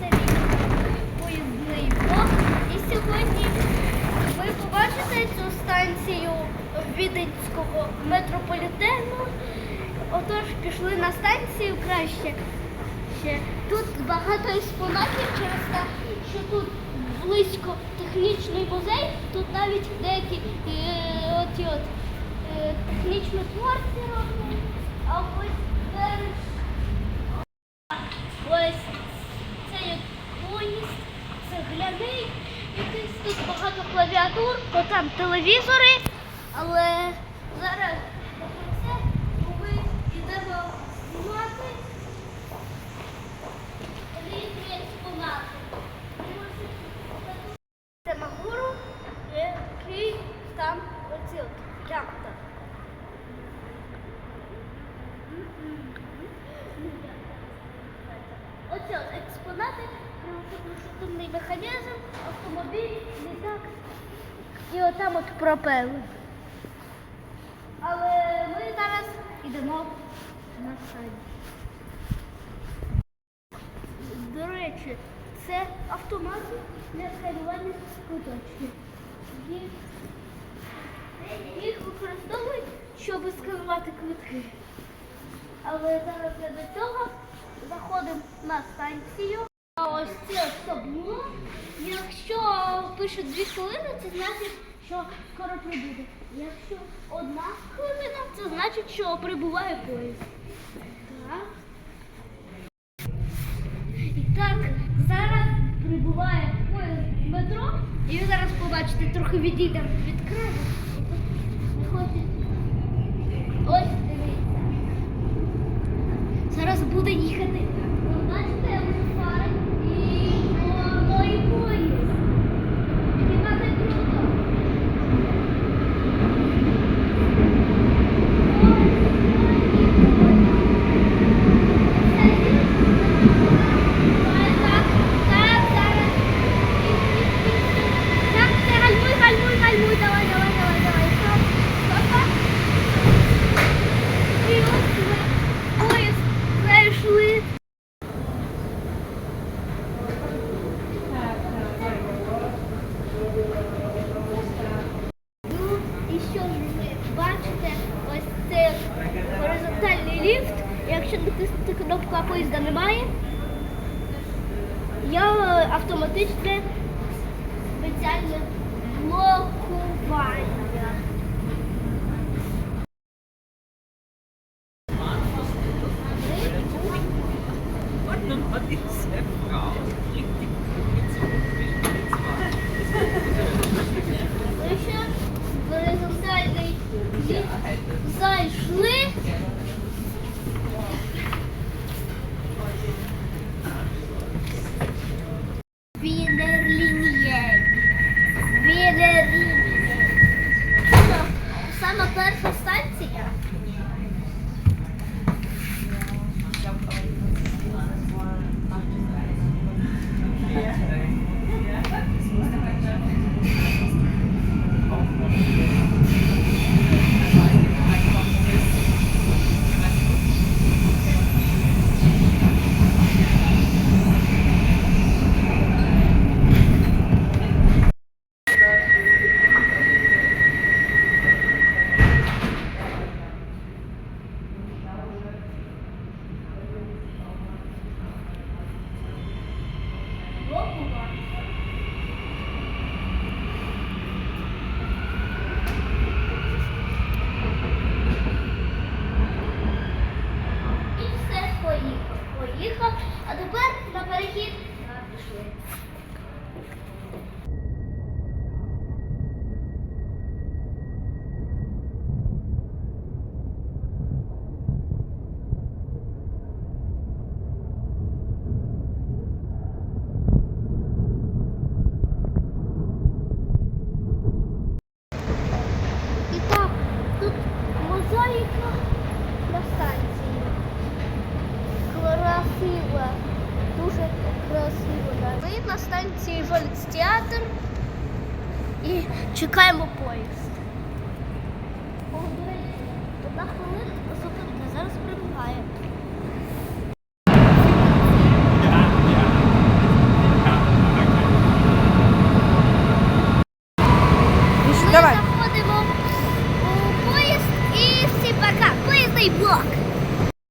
Це мій поїздний блог. І сьогодні ви побачите цю станцію Віденського метрополітену. Отож, пішли на станцію краще. Ще тут багато експонатів через те, що тут близько технічний музей, тут навіть деякі е, оті от, е, технічні творці роблять. А ось теж ось це як поїзд, цегляний, якийсь тут багато клавіатур, то там телевізори, але зараз це ми йдемо знімати різні експонати. Це нагору, який там оці от яхта. Оці от експонати, прямокутно-шатунний механізм, автомобіль, літак і отам от пропели. Але ми зараз йдемо на сайт. До речі, це автомати для сканування. Їх, їх використовують, щоб сканувати квитки. Але зараз не до цього заходимо на станцію. Ось це табло. Якщо пише дві хвилини, це значить, що скоро прибуде. Якщо одна хвилина, це значить, що прибуває поїзд. Так. І так, зараз прибуває поїзд в метро, і ви зараз побачите, трохи відійдемо від краю. Ось дивіться. Зараз буде їхати. Ви Бачите, фари і воно і поїзд. Хіба не круто? Так, так, зараз. Так, це гальмуй, гальмуй, гальмуй, давай, давай, давай, давай. Стоп, стоп, стоп. І ось ми поїзд пройшли. Ну, і що ж ви бачите, ось це горизонтальний ліфт. Якщо натиснути кнопку, а поїзда немає, я автоматично спеціально блокування. Ви ще в горизонтальний ліфт зайшли. Вінерлінія. Що, Саме перша А тепер на перехід пішли. І так, тут мозаїка на станції. Красиво. Дуже красиво. да. Ми на станції Вольцтеатр і чекаємо поїзд. О, до речі, одна хвилина,